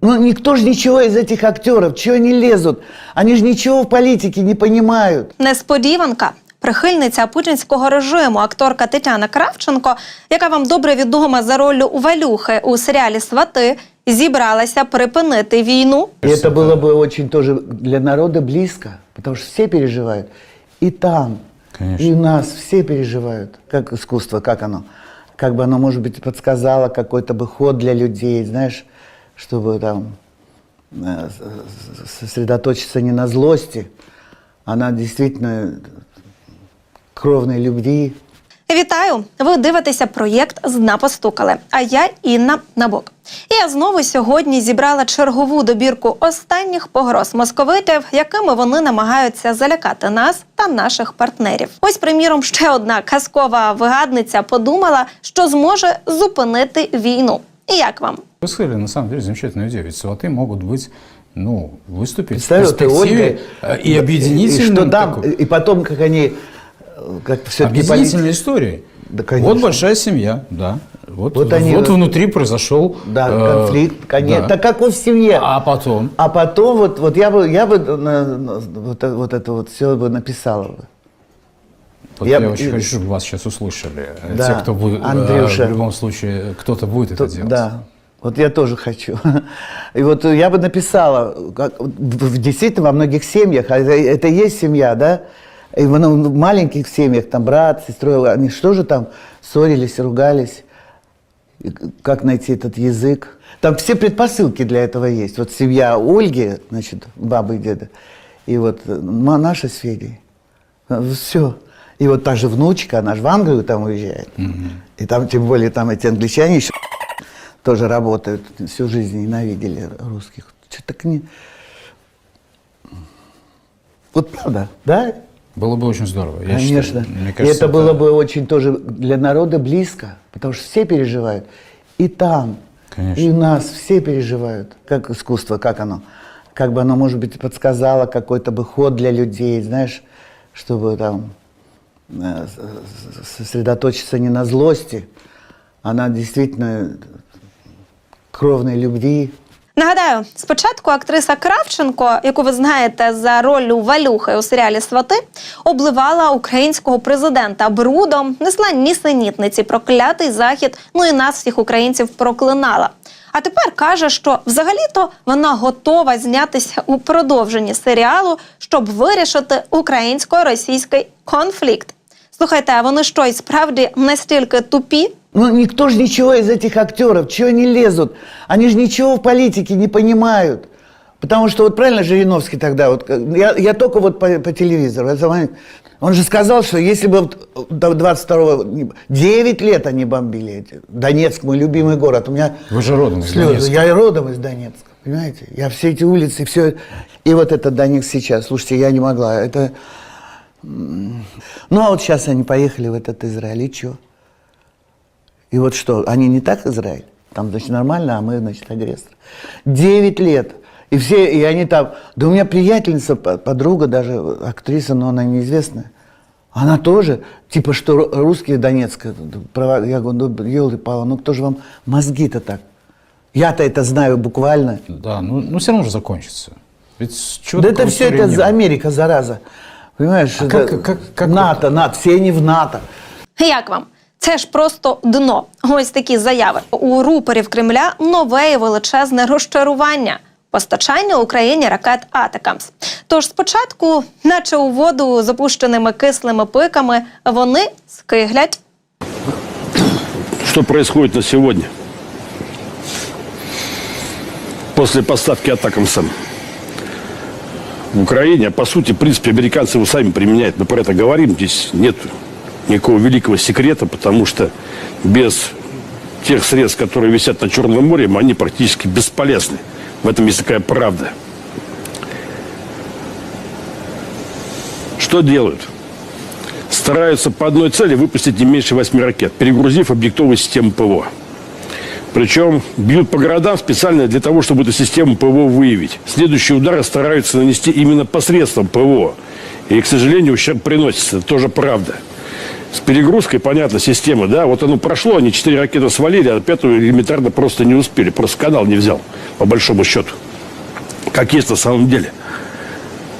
Ну, никто же ничего из этих актеров, чего они лезут? Они же ничего в политике не понимают. Несподіванка. Прихильниця путінського режиму, акторка Тетяна Кравченко, яка вам добре відома за роллю Валюхи у серіалі Свати, зібралася припинити війну. И это было бы очень тоже для народа близко, потому что все переживают. И там, Конечно. и у нас все переживают. Как искусство, как оно? Как бы оно, может быть, подсказало какой-то бы ход для людей, знаешь, Чтобы там э, сосредоточиться не на злости, а на действительно кровной любви. Вітаю! Ви дивитеся проєкт «Зна постукали. А я Інна Набок. І я знову сьогодні зібрала чергову добірку останніх погроз московитів, якими вони намагаються залякати нас та наших партнерів. Ось, приміром, ще одна казкова вигадниця подумала, що зможе зупинити війну. І як вам? Вы сказали, на самом деле, замечательную идею. Ведь сваты могут быть, ну, выступить в Представил ты, перспективе Ольга, э, и объединительным. И что там, такой- и потом, как они, э, как все-таки Объединительной историей. Да, конечно. вот большая семья, да. Вот, Вот они вот внутри произошел Да, э, конфликт, конечно. да. Так как вот в семье. А потом? А потом вот, вот я бы, я бы на- на- вот, это- вот это вот все бы написала бы. Вот Я я, очень хочу, чтобы вас сейчас услышали. э, Да, Те, кто будет, э, Андрюша. в любом случае, кто-то будет То- это делать. Да. Вот я тоже хочу. И вот я бы написала, как, действительно во многих семьях, а это, это и есть семья, да? И в ну, в маленьких семьях, там брат, сестра, они что же там ссорились, ругались? И Как найти этот язык? Там все предпосылки для этого есть. Вот семья Ольги, значит, бабы и деда, и вот э, наша с Федей. Все. И вот та же внучка, она же в Англию там уезжает. И там, тем более, там эти англичане еще тоже работают, всю жизнь ненавидели русских. Что так не... Вот правда, да? Было бы очень здорово. Я Конечно. считаю, мне И кажется, это было бы очень тоже для народа близко, потому что все переживают. И там, Конечно. и у нас все переживают. Как искусство, как оно? Как бы оно, может быть, подсказало какой-то бы ход для людей, знаешь, чтобы там сосредоточиться не на злости, а на действительно кровной любви. Нагадаю, спочатку актриса Кравченко, яку ви знаєте за роллю Валюхи у серіалі Свати, обливала українського президента брудом, несла нісенітниці, проклятий захід. Ну і нас, всіх українців, проклинала. А тепер каже, що взагалі-то вона готова знятися у продовженні серіалу, щоб вирішити українсько-російський конфлікт. Слухайте, а вони що і справді настільки тупі? Ну, никто же ничего из этих актеров, чего они лезут? Они же ничего в политике не понимают. Потому что вот правильно Жириновский тогда, вот, как- я, я только вот по, по телевизору, это он- он же сказал, что если бы вот до 22-го, не- 9 лет они бомбили эти, Донецк, мой любимый город, у меня Вы же родом из слезы. Донецка. Я и родом из Донецка, понимаете? Я все эти улицы, все, и вот этот Донецк сейчас, слушайте, я не могла, это... ну, а вот сейчас они поехали в этот Израиль, и что? И вот что, они не так Израиль? Там, значит, нормально, а мы, значит, агрессор. Девять лет. И все, и они там... Да у меня приятельница, по- подруга даже, актриса, но она неизвестная. Она тоже, типа, что ру- русские Донецк. э, Я говорю, ну, елы пала, ну кто же вам мозги-то так? Я-то это знаю буквально. Да, ну, ну все равно же закончится. Ведь да это все это. Америка, зараза. Понимаешь? А это как- как- как НАТО, НАТО, все они в НАТО. Як вам? Це ж просто дно. Ось такі заяви. У рупорів Кремля нове і величезне розчарування. Постачання Україні ракет Атакамс. Тож спочатку, наче у воду з опущеними кислими пиками, вони скиглять. Что происходит на сегодня? После поставки атакамсам в Украине, а по сути, в принципе, американцы его сами применяют. Мы про это говорим, здесь нет никакого великого секрета, потому что без тех средств, которые висят над Черным морем, они практически бесполезны. В этом есть такая правда. Что делают? стараются по одной цели выпустить не меньше восьми ракет, перегрузив объектовые системы ПВО. Причем бьют по городам специально для того, чтобы эту систему ПВО выявить. Следующие удары стараются нанести именно посредством ПВО. И, к сожалению, ущерб приносится. Это тоже правда. с перегрузкой, понятно, системы, да, вот оно прошло, они четыре ракеты свалили, а пятую элементарно просто не успели, просто канал не взял, по большому счету, как есть на самом деле.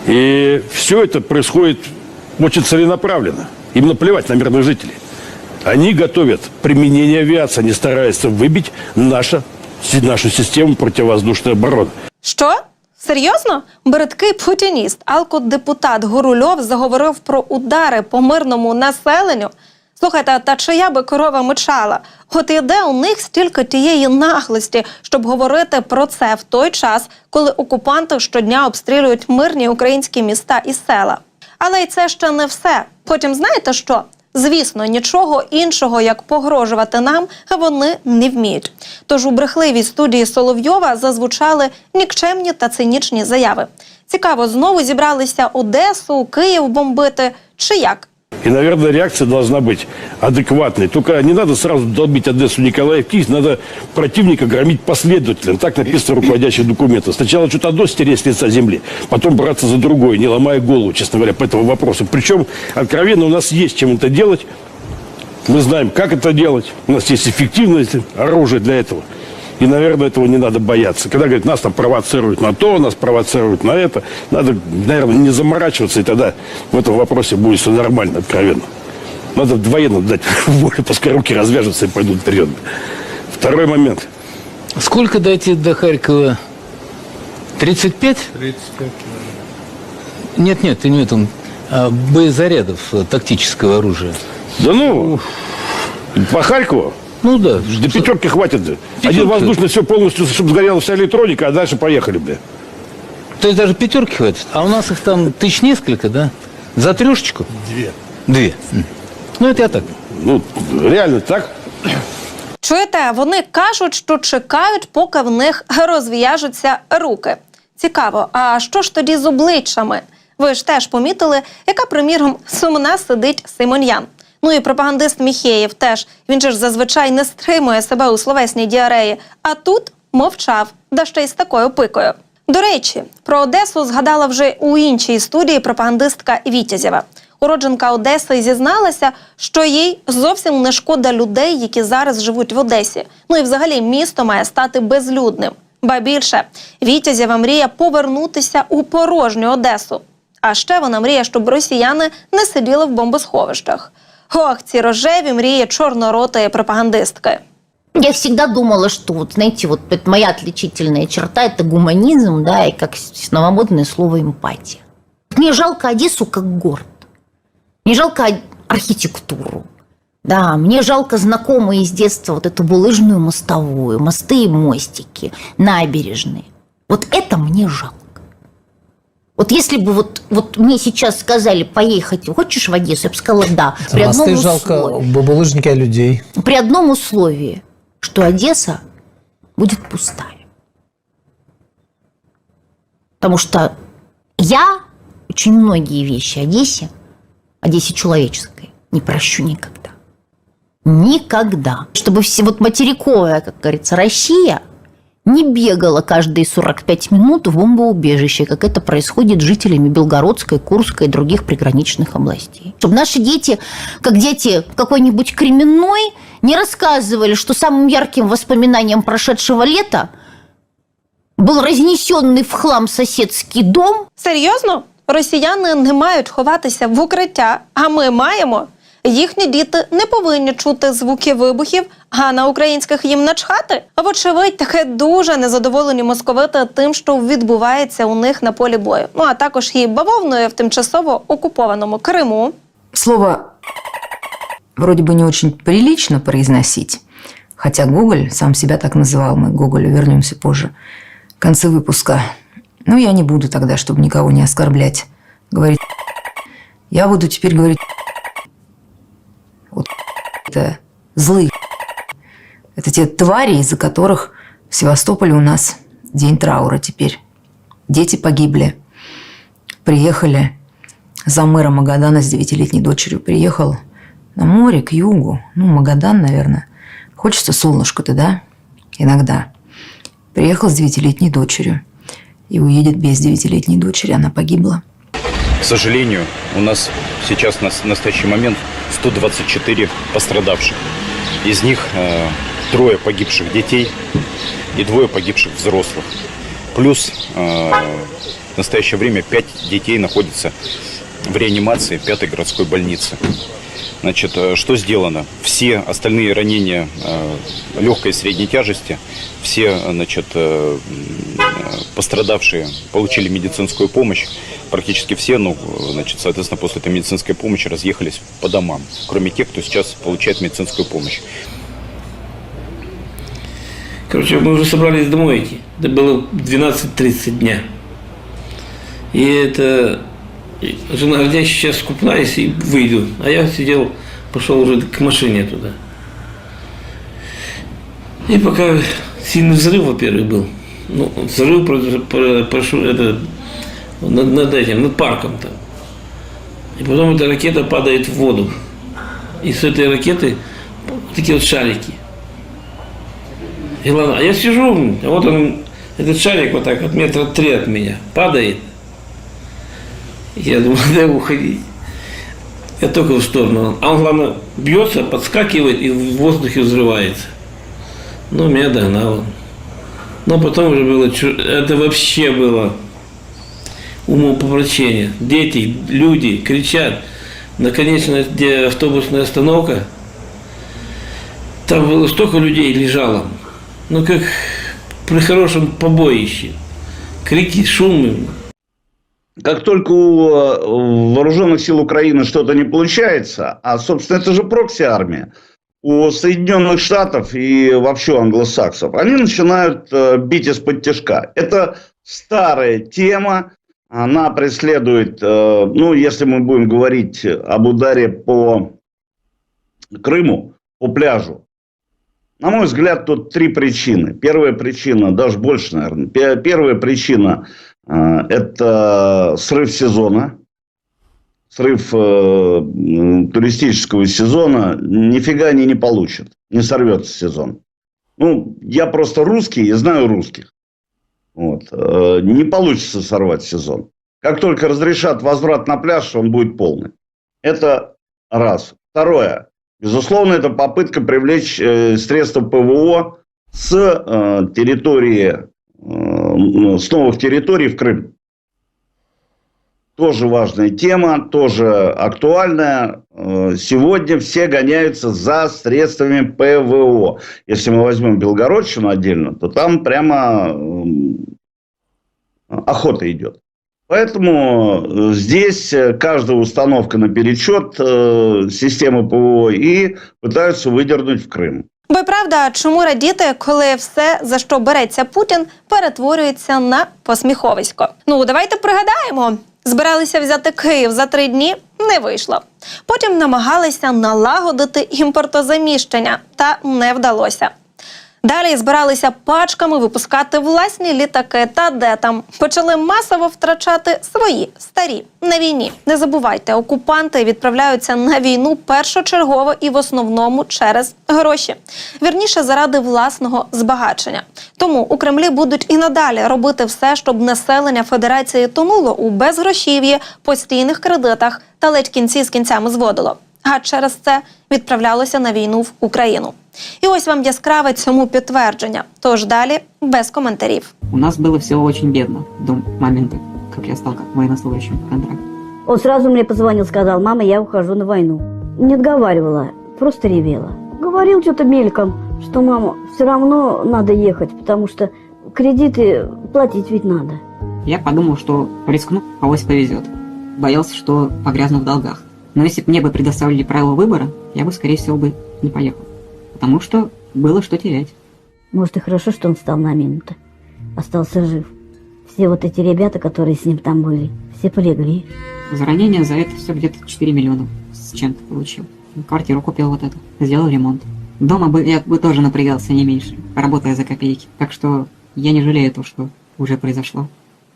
И все это происходит очень целенаправленно. Им наплевать на мирных жителей. Они готовят применение авиации, они стараются выбить наша, нашу систему противовоздушной обороны. Що? Серйозно? Бридкий путініст, алкодепутат Гурульов заговорив про удари по мирному населенню. Слухайте, та чия би корова мечала? От і де у них стільки тієї наглості, щоб говорити про це в той час, коли окупанти щодня обстрілюють мирні українські міста і села. Але й це ще не все. Потім знаєте що? Звісно, нічого іншого, як погрожувати нам, вони не вміють. Тож у брехливій студії Соловйова зазвучали нікчемні та цинічні заяви. Цікаво, знову зібралися Одесу, Київ бомбити чи як? И, наверное, реакция должна быть адекватной. Только не надо сразу долбить Одессу Николаев Киев, надо противника громить последовательно. Так написано в руководящих документах. Сначала что-то одно стереть с лица земли, потом браться за другое, не ломая голову, честно говоря, по этому вопросу. Причем, откровенно, у нас есть чем это делать. Мы знаем, как это делать. У нас есть эффективное оружие для этого. И, наверное, этого не надо бояться. Когда говорят, нас там провоцируют на то, нас провоцируют на это, надо, наверное, не заморачиваться, и тогда в этом вопросе будет все нормально, откровенно. Надо военным дать волю, пускай руки развяжутся и пойдут вперед. Второй момент. Сколько дойти до Харькова? 35? 35 Нет, нет, ты не в этом. А, боезарядов э, тактического оружия. Да ну, по Харькову Ну да. до пятерки хватит. да. Один Пятерки? воздушный, все полностью, чтобы сгорела вся электроника, а дальше поехали, бля. То есть даже пятерки хватит. А у нас их там тысяч несколько, да? За трешечку? Две. Две. М. Ну, это я так. Ну, реально так. Чуєте, вони кажуть, що чекають, поки в них розв'яжуться руки. Цікаво, а що ж тоді з обличчями? Ви ж теж помітили, яка, приміром, сумна сидить Симоньян. Ну і пропагандист Міхеєв теж. Він же ж зазвичай не стримує себе у словесній діареї, а тут мовчав, да ще й з такою пикою. До речі, про Одесу згадала вже у іншій студії пропагандистка Вітязєва. Уродженка Одеси зізналася, що їй зовсім не шкода людей, які зараз живуть в Одесі. Ну і взагалі місто має стати безлюдним. Ба більше, Вітязєва мріє повернутися у порожню Одесу. А ще вона мріє, щоб росіяни не сиділи в бомбосховищах. Ох, ці рожеві мрії чорноротої пропагандистки. Я всегда думала, что вот, знаете, вот это моя отличительная черта – это гуманизм, да, и как с- новомодное слово эмпатия. Мне жалко Одессу как город. Мне жалко о- архитектуру. Да, мне жалко знакомые с детства вот эту булыжную мостовую, мосты и мостики, набережные. Вот это мне жалко. Вот если бы вот, вот мне сейчас сказали поехать, хочешь в Одессу, я бы сказала да. При одном жалко, условии. булыжники людей. При одном условии, что Одесса будет пустая. Потому что я очень многие вещи Одессе, Одессе человеческой, не прощу никогда. Никогда. Чтобы все, вот материковая, как говорится, Россия не бегала каждые 45 минут в бомбоубежище, как это происходит с жителями Белгородской, Курской и других приграничных областей. Чтобы наши дети, как дети какой-нибудь кременной, не рассказывали, что самым ярким воспоминанием прошедшего лета был разнесенный в хлам соседский дом, Серйозно? Росіяни не мають ховатися в укриття, а ми маємо. Їхні діти не повинні чути звуки вибухів, а на українських їм начхати. Вочевидь, таке дуже незадоволені московити тим, що відбувається у них на полі бою. Ну а також і бавовною в тимчасово окупованому Криму. Слово вроде бы не очень прилично произносить, хотя Гоголь сам себя так называл, мы к Гоголю вернемся позже, в конце выпуска. Ну, я не буду тогда, чтобы никого не оскорблять, говорить. Я буду теперь говорить вот это злые. Это те твари, из-за которых в Севастополе у нас день траура теперь. Дети погибли. Приехали за мэра Магадана с девятилетней дочерью приехал на море, к югу. Ну, Магадан, наверное. Хочется солнышко-то, да? Иногда. Приехал с девятилетней дочерью. И уедет без девятилетней дочери. Она погибла. К сожалению, у нас сейчас на настоящий момент 124 пострадавших. Из них э, трое погибших детей и двое погибших взрослых. Плюс э, в настоящее время пять детей находятся в реанимации пятой городской больницы. Значит, э, что сделано? Все остальные ранения э, легкой и средней тяжести, все э, значит, пострадавшие получили медицинскую помощь. Практически все, ну, значит, соответственно, после этой медицинской помощи разъехались по домам, кроме тех, кто сейчас получает медицинскую помощь. Короче, мы уже собрались домой идти. Это было 12.30 дня. И это жена говорит, я сейчас купаюсь и выйду. А я сидел, пошел уже к машине туда. И пока сильный взрыв, во-первых, был. Ну, взрыв про- про- прошу, это, над, над этим, над парком там. И потом эта ракета падает в воду. И с этой ракеты такие вот шарики. И ладно, а я сижу, а вот он, этот шарик вот так от метра три от меня падает. Я думаю, надо уходить. Я только в сторону. А он, главное, бьется, подскакивает и в воздухе взрывается. Ну, меня догнало. Но потом уже было, это вообще было умопомрачение. Дети, люди кричат. Наконечно, где автобусная остановка, там было столько людей лежало. Ну, как при хорошем побоище. Крики, шумы. Как только у э, вооруженных сил Украины что-то не получается, а, собственно, это же прокси-армия, у Соединенных Штатов и вообще англосаксов, они начинают э, бить из-под тяжка. Это старая тема, она преследует, э, ну, если мы будем говорить об ударе по Крыму, по пляжу, на мой взгляд, тут три причины. Первая причина, даже больше, наверное. Пе- Первая причина это срыв сезона, срыв э, туристического сезона. Нифига они не получат, не сорвется сезон. Ну, я просто русский и знаю русских. Вот. Э, Не получится сорвать сезон. Как только разрешат возврат на пляж, он будет полный. Это раз. Второе. Безусловно, это попытка привлечь э, средства ПВО с э, территории, с новых территорий в Крым. Тоже важная тема, тоже актуальная. Э, Сегодня все гоняются за средствами ПВО. Если мы возьмем Белгородчину отдельно, то там прямо охота идет. Поэтому э, здесь э, каждая установка на перечет системы ПВО и пытаются выдернуть в Крым. Бо правда, чому радіти, коли все, за що береться Путін, перетворюється на посміховисько? Ну давайте пригадаємо. Збиралися взяти Київ за три дні, не вийшло. Потім намагалися налагодити імпортозаміщення, та не вдалося. Далі збиралися пачками випускати власні літаки та де там почали масово втрачати свої старі на війні. Не забувайте, окупанти відправляються на війну першочергово і в основному через гроші. Вірніше заради власного збагачення. Тому у Кремлі будуть і надалі робити все, щоб населення Федерації тонуло у безгрошів'ї, постійних кредитах та ледь кінці з кінцями зводило а через це відправлялося на війну в Україну. І ось вам яскраве цьому підтвердження. Тож далі без коментарів. У нас было все очень бедно до момента, как я стал как военнослужащим по контракту. Он сразу мне позвонил, сказал, мама, я ухожу на войну. Не отговаривала, просто ревела. Говорил что-то мельком, что, мама, все равно надо ехать, потому что кредиты платить ведь надо. Я подумал, что рискну, авось повезет. Боялся, что погрязну в долгах. Но если бы мне бы предоставили право выбора, я бы, скорее всего, бы не поехал. Потому что было что терять. Может, и хорошо, что он встал на мину-то. Остался жив. Все вот эти ребята, которые с ним там были, все полегли. За ранение за это все где-то 4 миллиона с чем-то получил. Квартиру купил вот эту, сделал ремонт. Дома бы я бы тоже напрягался не меньше, работая за копейки. Так что я не жалею то, что уже произошло.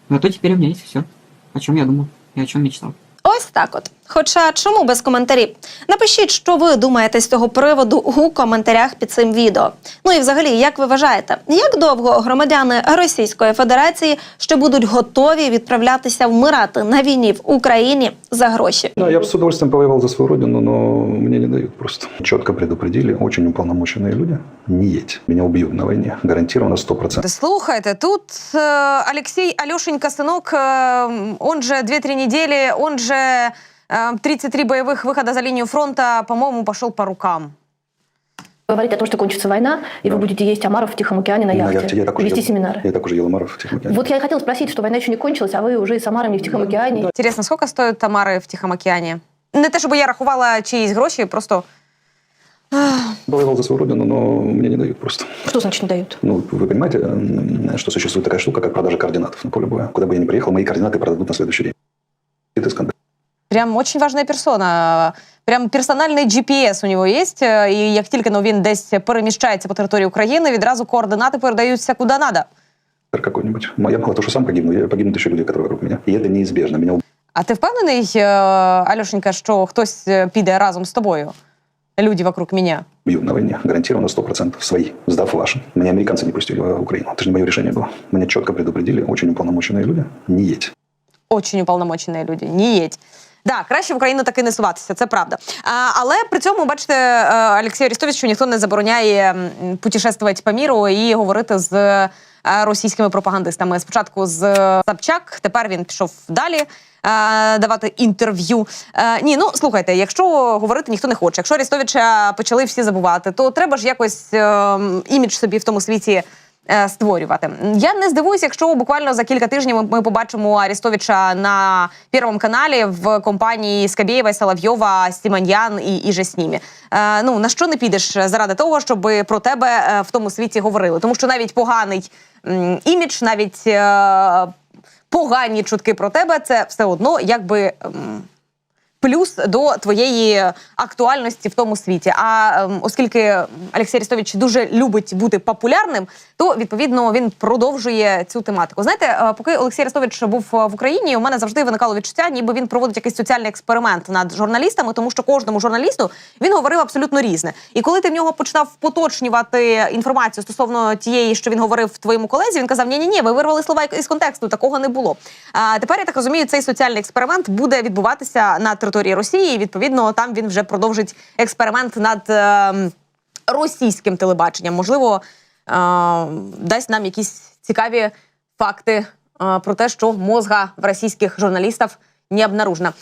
Зато теперь у меня есть все, о чем я думал и о чем мечтал. Ось так от. Хоча чому без коментарів? Напишіть, що ви думаєте з цього приводу у коментарях під цим відео. Ну і взагалі, як ви вважаєте, як довго громадяни Російської Федерації ще будуть готові відправлятися вмирати на війні в Україні за гроші? Да, я бы с удовольствием повоевал за свою родину, но мне не дают просто. Четко предупредили, очень уполномоченные люди, не едь. Меня убьют на войне, гарантированно 100%. Слухайте, тут э, Алексей Алешенька сынок, э, он же 2-3 недели, он же э, 33 боевых выхода за линию фронта, по-моему, пошел по рукам. Говорить о том, что кончится война, и вы будете есть омаров в Тихом океане на На яхте, яхте я так уже вести ел- семинары. Я так уже ел омаров в Тихом океане. Вот я и хотела спросить, что война еще не кончилась, а вы уже и с омарами в Тихом океане. Интересно, сколько стоят тамари в Тихом океані? Не те, щоб я рахувала чиїсь гроші, просто Повоевал за свою родину, но мне не дают просто. Что значит не дают? Ну, вы понимаете, м, что существует такая штука, как продажа координатов на поле боя. Куда бы я ни приехал, мои координаты продадут на следующий день. Это скандал. прям очень важна персона. Прям персональний GPS у нього є, е, і як тільки ну, він десь переміщається по території України, відразу координати передаються куди треба. какой-нибудь. Я мало того, что сам погибну, я- погибнут еще люди, которые вокруг меня. И это неизбежно. Меня А ти впевнений, е, Альошенька, що хтось е, піде разом з тобою? Люди вокруг мене. убьют на войне, гарантированно 100%. Свои, сдав ваши. Меня американцы не пустили в Украину. Это же не мое решение было. Меня четко предупредили, очень уполномоченные люди, не едь. Очень уполномочені люди. Не їдь. Да, краще в Україну таки не суватися, це правда. А, але при цьому, бачите, е, Олексію Арістовичу ніхто не забороняє путешествувати по міру і говорити з е, російськими пропагандистами. Спочатку з Собчак, тепер він пішов далі. е, Давати інтерв'ю. Е, ні, ну слухайте, якщо говорити ніхто не хоче, якщо Арістовича почали всі забувати, то треба ж якось е, імідж собі в тому світі е, створювати. Я не здивуюся, якщо буквально за кілька тижнів ми- побачимо Арістовича на Первому каналі в компанії Скабєєва, Соловйова, Сіманьян і, і же з ними. Е, ну на що не підеш заради того, щоб про тебе е, в тому світі говорили? Тому що навіть поганий імідж, навіть е, погані чутки про тебе, це все одно якби. плюс до твоєї актуальності в тому світі. А оскільки Олексій Арістович дуже любить бути популярним, то відповідно він продовжує цю тематику. Знаєте, е, поки Олексій Арістович був е, в Україні, у мене завжди виникало відчуття, ніби він проводить якийсь соціальний експеримент над журналістами, тому що кожному журналісту він говорив абсолютно різне. І коли ти в нього починав поточнювати інформацію стосовно тієї, що він говорив твоєму колезі, він казав: ні, ні, ні, ви вирвали слова із контексту, такого не було. А тепер я так розумію, цей соціальний експеримент буде відбуватися на території Росії. І відповідно там він вже продовжить експеримент над е, російським телебаченням. Можливо, дасть нам якісь цікаві факти про те, що мозга в російських журналістів не обнаружена.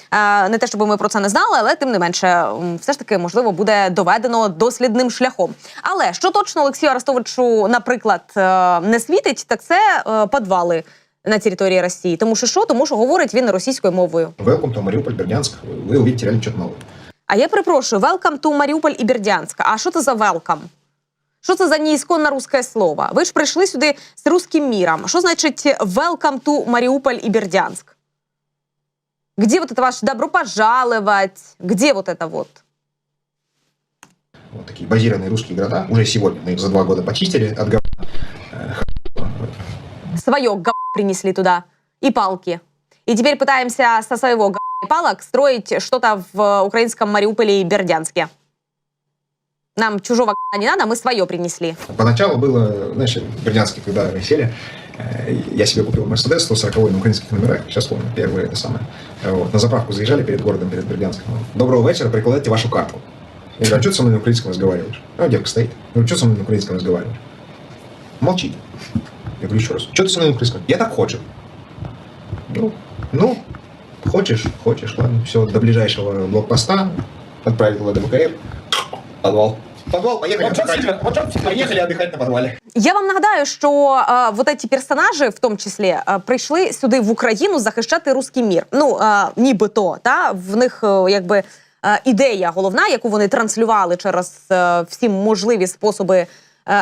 Не те, щоб ми про це не знали, але тим не менше, все ж таки, можливо, буде доведено дослідним шляхом. Але що точно Олексію Арестовичу, наприклад, е, не світить, так це е, підвали на території Росії. Тому що що? Тому що говорить він російською мовою. Welcome to Mariupol, Бердянск. Вы увидите реально что-то новое. А я перепрошую, welcome to Маріуполь і Бердянськ. А що це за welcome? Що це за неісконне русське слово? Ви ж прийшли сюди з русським міром. Що значить welcome to Маріуполь і Бердянськ? Где вот это ваше добро пожаловать? Где вот это вот? Вот такие базированные русские города. Уже сегодня мы их за два года почистили от говна. Свое г принесли туда и палки. И теперь пытаемся со своего г и палок строить что-то в украинском Мариуполе и Бердянске. Нам чужого не надо, мы свое принесли. Поначалу было, знаешь, в Бердянске, когда мы сели, э, я себе купил Мерседес 140 на украинских номерах, сейчас помню, первые это самое. Вот, на заправку заезжали перед городом, перед Бердянском. Доброго вечера, прикладайте вашу карту. Я говорю, а что ты со мной на украинском разговариваешь? А девка стоит. Я говорю, что ты со мной на украинском разговариваешь? Молчит. Я говорю еще раз, что ты со мной на украинском? Я так хочу. Ну, ну, хочешь, хочешь, ладно. Все, до ближайшего блокпоста отправить в ДМКР. Подвал. Подвал, поехали отдыхать. Поехали отдыхать на подвале. Я вам нагадаю, що е, вот эти персонажі, в тому числі, е, прийшли сюди в Україну захищати руський мір. Ну е, нібито та в них е, якби е, ідея головна, яку вони транслювали через е, всі можливі способи. е,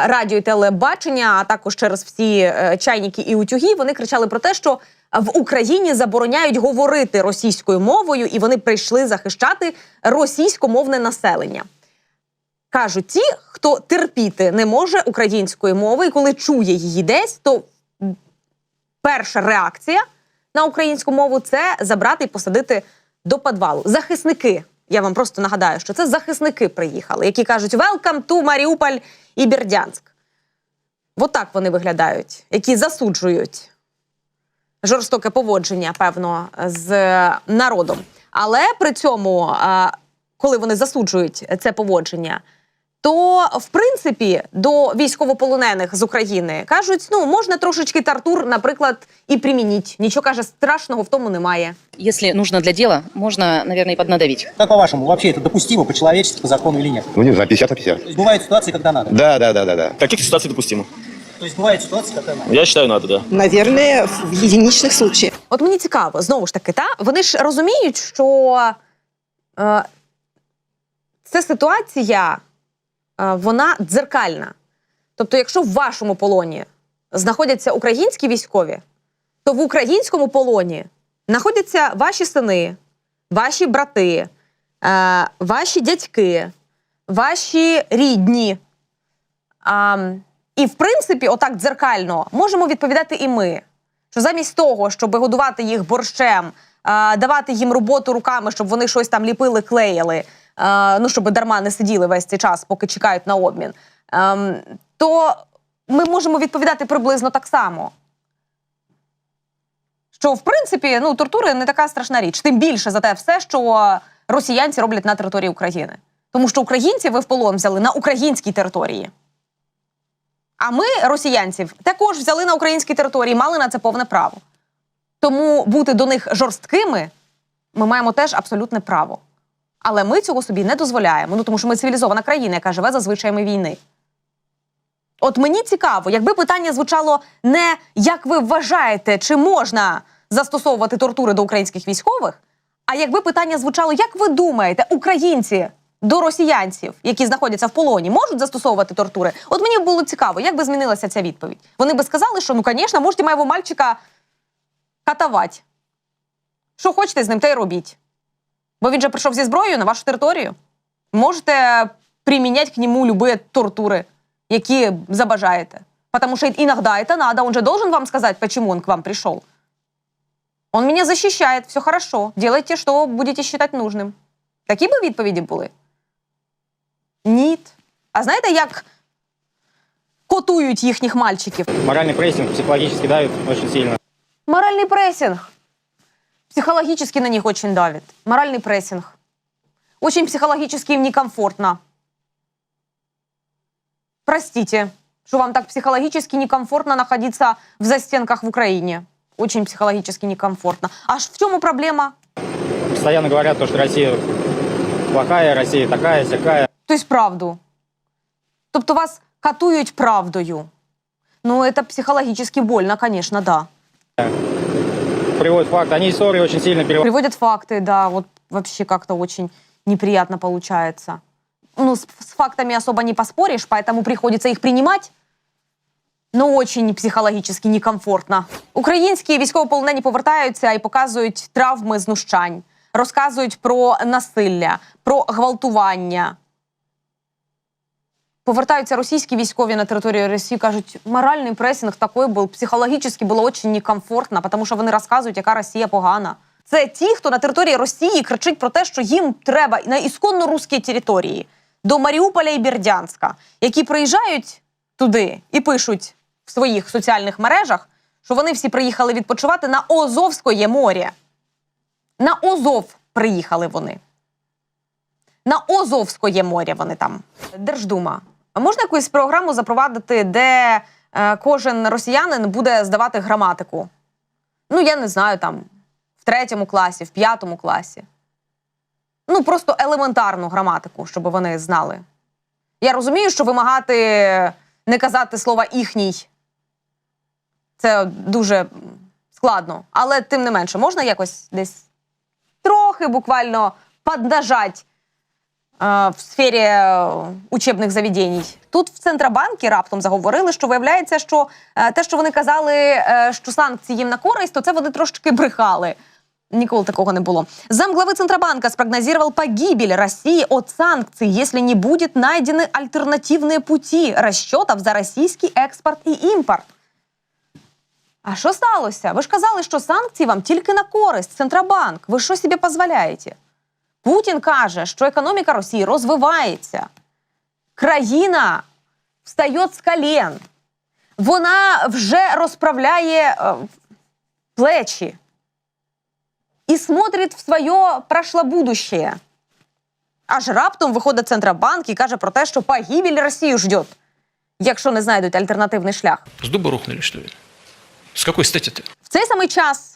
Радіо і телебачення, а також через всі е, чайники і утюги, вони кричали про те, що в Україні забороняють говорити російською мовою, і вони прийшли захищати російськомовне населення. Кажуть ті, хто терпіти не може української мови, і коли чує її десь, то перша реакція на українську мову це забрати і посадити до підвалу. Захисники. Я вам просто нагадаю, що це захисники приїхали, які кажуть «Welcome to Маріуполь і Бердянськ». От так вони виглядають, які засуджують жорстоке поводження, певно, з народом. Але при цьому, коли вони засуджують це поводження, то в принципі до військовополонених з України кажуть: ну можна трошечки тартур, наприклад, і примініть. Нічого каже страшного в тому немає. Если нужно для дела, можно, наверное, и поднадавить. Как по-вашему, вообще это допустимо по-человечески, по закону или нет? Ну, не знаю, 50 на 50. То есть бывают ситуации, когда надо. Да, да, да, да, да. Каких ситуаций допустимо? То есть бывают ситуации, когда надо. Я считаю, надо, да. Наверное, в єдиничних случаях. От мені цікаво, знову ж таки, та вони ж розуміють, що е, ця ситуація е, Вона дзеркальна. Тобто, якщо в вашому полоні знаходяться українські військові, то в українському полоні знаходяться ваші сини, ваші брати, е, ваші дядьки, ваші рідні. І в принципі, отак дзеркально можемо відповідати і ми. Що замість того, щоб годувати їх борщем, давати їм роботу руками, щоб вони щось там ліпили, клеїли, ну щоб дарма не сиділи весь цей час, поки чекають на обмін, ем, то ми можемо відповідати приблизно так само. Що в принципі ну, тортури не така страшна річ. Тим більше за те все, що росіянці роблять на території України. Тому що українців ви в полон взяли на українській території. А ми, росіянців, також взяли на українській території, мали на це повне право. Тому бути до них жорсткими ми маємо теж абсолютне право. Але ми цього собі не дозволяємо, ну тому що ми цивілізована країна, яка живе за звичаями війни. От мені цікаво, якби питання звучало не як ви вважаєте, чи можна застосовувати тортури до українських військових, а якби питання звучало, як ви думаєте, українці до росіянців, які знаходяться в полоні, можуть застосовувати тортури? От мені було цікаво, як би змінилася ця відповідь. Вони би сказали, що ну, звісно, можете моєго мальчика катувати. Що хочете з ним, те й робіть. Бо він же прийшов зі зброєю на вашу територію. Можете приміняти к нему любые тортури, які забажаєте. Потому что иногда это надо. Он же должен вам сказать, почему он к вам пришел. Он меня защищает, все хорошо. Делайте, что будете считать нужным. Такі би відповіді були? Ні. А знаєте, як котують їхніх мальчиків? Моральный прессинг психологически давит очень сильно. Моральный прессинг. Психологически на них очень давит. Моральный прессинг. Очень психологически им некомфортно. Простите, что вам так психологически некомфортно находиться в застенках в Украине. Очень психологически некомфортно. А в чем проблема? Постоянно говорят, то, что Россия плохая, Россия такая, сякая. То есть правду. Тобто вас катують правдою. Ну, это психологически больно, конечно, да. Приводят факт. Они ссоры очень сильно переводят. Приводят факты, да, вот вообще как-то очень неприятно получается. Ну, с, с фактами особо не поспоришь, поэтому приходится их принимать. Ну, очень психологічно некомфортно. Українські військовополонені повертаються і показують травми знущань, розказують про насилля, про гвалтування. Повертаються російські військові на територію Росії, кажуть, моральний пресинг такий був, психологічно було дуже некомфортно, тому що вони розказують, яка Росія погана. Це ті, хто на території Росії кричить про те, що їм треба на ісконно русській території, до Маріуполя і Бердянська, які приїжджають туди і пишуть в своїх соціальних мережах, що вони всі приїхали відпочивати на Озовське море. На Озов приїхали вони. На Озовське море вони там. Держдума. А можна якусь програму запровадити, де е, кожен росіянин буде здавати граматику? Ну, я не знаю, там в третьому класі, в п'ятому класі. Ну, просто елементарну граматику, щоб вони знали. Я розумію, що вимагати не казати слова іхній це дуже складно. Але тим не менше, можна якось десь трохи буквально поднажать в сфері е, учебних заведень. Тут в Центробанкі раптом заговорили, що виявляється, що е, те, що вони казали, е, що санкції їм на користь, то це вони трошки брехали. Ніколи такого не було. Замглавы Центробанка спрогнозировал погибель России от санкций, если не будет найдены альтернативные пути расчетов за российский экспорт и импорт. А що сталося? Ви ж казали, що санкції вам тільки на користь, Центробанк. Ви що собі дозволяєте? Путін каже, що економіка Росії розвивається. Країна встає з колен. Вона вже розправляє е, плечі і смотрить в своє прошле будущее. Аж раптом виходить Центробанк і каже про те, що погибель Росію ждет, якщо не знайдуть альтернативний шлях. С дуба рухнули, что ли? С какой стати-то? В цей самий час,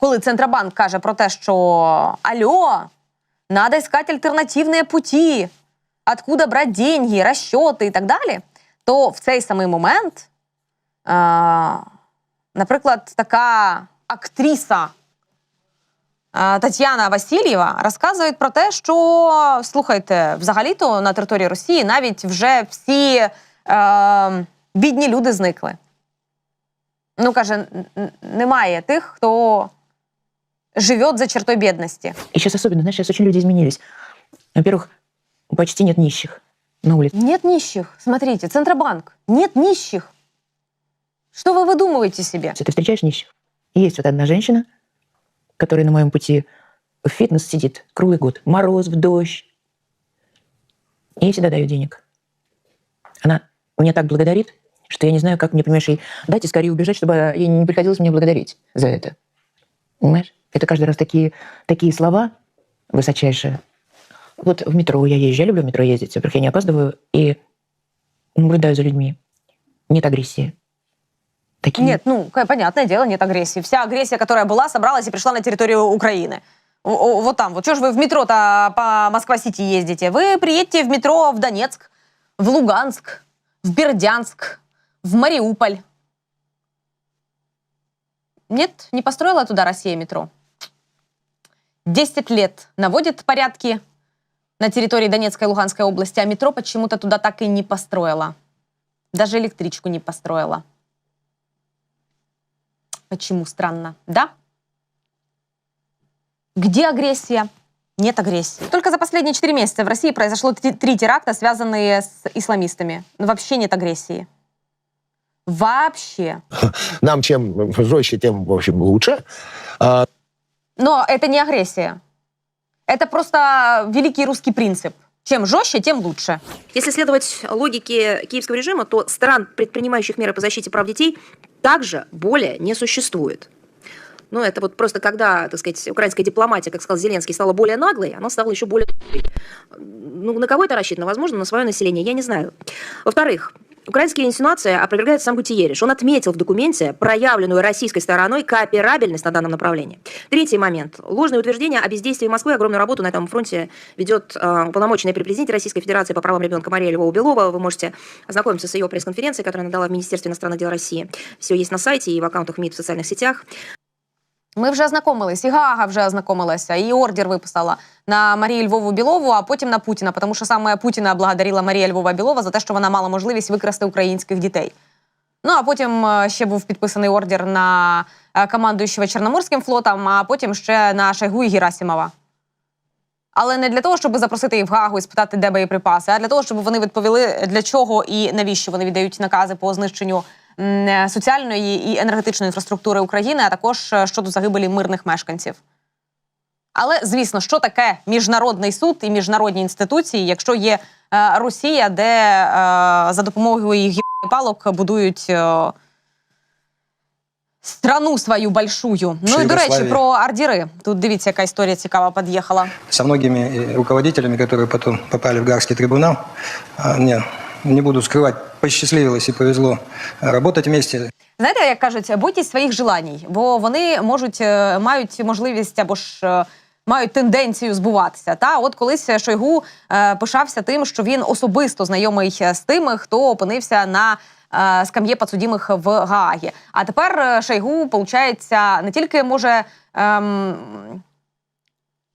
коли Центробанк каже про те, що алло, надо искать альтернативні пути, откуда брати деньги, розчоти і так далі, то в цей самий момент, е, наприклад, така актриса е, Тетяна Васильєва розказує про те, що слухайте, взагалі-то на території Росії навіть вже всі е, бідні люди зникли. Ну, каже, немає тих, хто живет за чертой бедности. И сейчас особенно, знаешь, сейчас очень люди изменились. Во-первых, почти нет нищих на улице. Нет нищих. Смотрите, Центробанк. Нет нищих. Что вы выдумываете себе? Ты встречаешь нищих. И есть вот одна женщина, которая на моем пути в фитнес сидит круглый год. Мороз, в дождь. И ей всегда дают денег. Она меня так благодарит, что я не знаю, как мне, понимаешь, ей дать и скорее убежать, чтобы ей не приходилось мне благодарить за это. Понимаешь? Это каждый раз такие, такие слова высочайшие. Вот в метро я езжу, я люблю в метро ездить. Во-первых, я не опаздываю и наблюдаю за людьми. Нет агрессии. Такие... Нет, ну, понятное дело, нет агрессии. Вся агрессия, которая была, собралась и пришла на территорию Украины. Вот там, вот что же вы в метро-то по Москва-Сити ездите? Вы приедете в метро в Донецк, в Луганск, в Бердянск, в Мариуполь. Нет, не построила туда Россия метро. Десять лет наводит порядки на территории Донецкой и Луганской области, а метро почему-то туда так и не построила. Даже электричку не построила. Почему странно, да? Где агрессия? Нет агрессии. Только за последние 4 месяца в России произошло три теракта, связанные с исламистами. Вообще нет агрессии. Вообще. Нам чем жестче, тем, в общем, лучше. Но это не агрессия. Это просто великий русский принцип. Чем жестче, тем лучше. Если следовать логике киевского режима, то стран, предпринимающих меры по защите прав детей, также более не существует. Ну, это вот просто когда, так сказать, украинская дипломатия, как сказал Зеленский, стала более наглой, она стала еще более... Ну, на кого это рассчитано? Возможно, на свое население, я не знаю. Во-вторых, украинские инсинуации опровергает сам Гутиериш. Он отметил в документе проявленную российской стороной кооперабельность на данном направлении. Третий момент. Ложное утверждение о бездействии Москвы. Огромную работу на этом фронте ведет э, уполномоченная при президенте Российской Федерации по правам ребенка Мария Львова-Белова. Вы можете ознакомиться с ее пресс-конференцией, которую она дала в Министерстве иностранных дел России. Все есть на сайте и в аккаунтах МИД в социальных сетях. Ми вже ознакомились, і Гага вже ознакомилася, і ордер виписала на Марію Львову Білову, а потім на Путіна, тому що саме Путіна благодарила Марія Львова Білова за те, що вона мала можливість викрасти українських дітей. Ну а потім е, ще був підписаний ордер на е, командуючого Чорноморським флотом, а потім ще на Шайгу і Герасімова. Але не для того, щоб запросити їх в Гагу і спитати, де боєприпаси, а для того, щоб вони відповіли, для чого і навіщо вони віддають накази по знищенню е, соціальної і енергетичної інфраструктури України, а також е, щодо загибелі мирних мешканців. Але звісно, що таке міжнародний суд і міжнародні інституції, якщо є е, Росія, де е, за допомогою їх палок будують е, страну свою большую. Ну і до речі, Югославії. про ордіри. Тут дивіться, яка історія цікава під'їхала. Со многими э, руководителями, которые потом попали в Гаагский трибунал, а, мне, не буду скрывать, посчастливилось и повезло работать вместе. Знаєте, як кажуть, бойтесь своїх желаній, бо вони можуть е, мають можливість або ж е, мають тенденцію збуватися. Та от колись Шойгу е, пишався тим, що він особисто знайомий з тими, хто опинився на е, скам'є підсудимих в Гаагі. А тепер е, Шойгу, виходить, не тільки може ем,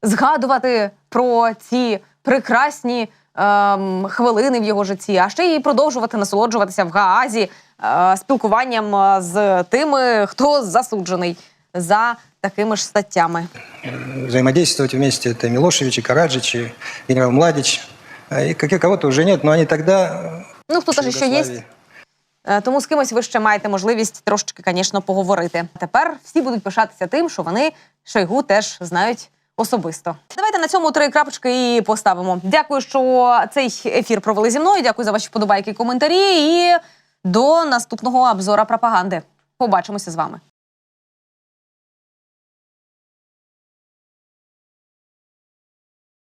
згадувати про ці прекрасні ем, хвилини в його житті, а ще й продовжувати насолоджуватися в Гаазі е, спілкуванням е, з тими, хто засуджений за такими ж статтями. Взаимодействовать вместе это Милошевич, и Караджич, и генерал Младич. И кого-то уже нет, но они тогда... Ну, хто ж ще є? Е, Тому з кимось ви ще маєте можливість трошечки, звісно, поговорити. Тепер всі будуть пишатися тим, що вони Шойгу теж знають особисто. Давайте на цьому три крапочки і поставимо. Дякую, що цей ефір провели зі мною. Дякую за ваші вподобайки коментарі. І до наступного обзора пропаганди. Побачимося з вами.